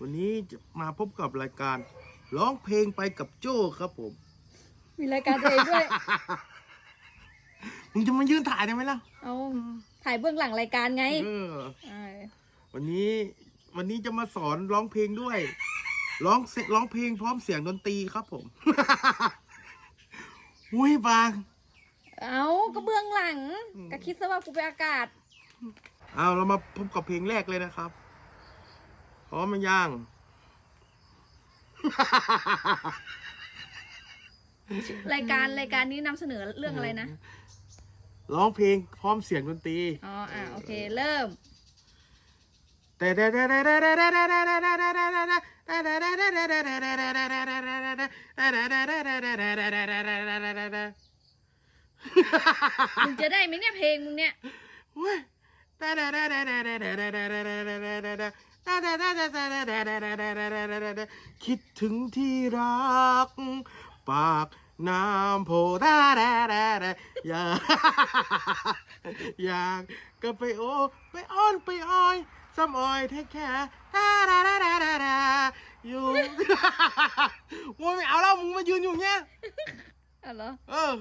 วันนี้จะมาพบกับรายการร้องเพลงไปกับโจ้ครับผม มีรายการตัวเองด้วย มึงจะมายืนถ่ายได้ไหมล่ะเอาถ่ายเบื้องหลังรายการไงเออเออวันนี้วันนี้จะมาสอนร้องเพลงด้วย ร้องเสร้องเพลงพร้อมเสียงดนตรีครับผม อุ้ยบาง เอาก็เบื้องหลังอืมก็คิดซะว่ากูไปอากาศ เอาเรามาพบกับเพลงแรกเลยนะครับ พร้อมมันย่าง รายการรายการนี้นำเสนอเรื่องอะไรนะ ร้องเพลงพร้อมเสียงดนตรี อ๋อ อะ โอเค เริ่มมึงจะได้ไหมเนี่ยเพลงมึงเนี่ย คิดถึงที่รัก ปากน้ำโพดาดาดาดาอยากอยากก็ไปโอไปอ้อนไปอ้อยซ้ำอ้อยแท้แค่ดาดาดาดาดาดาอยู่โวยไม่เอาแล้วมึงมายืนอยู่เนี้ยอ๋อเหรเออ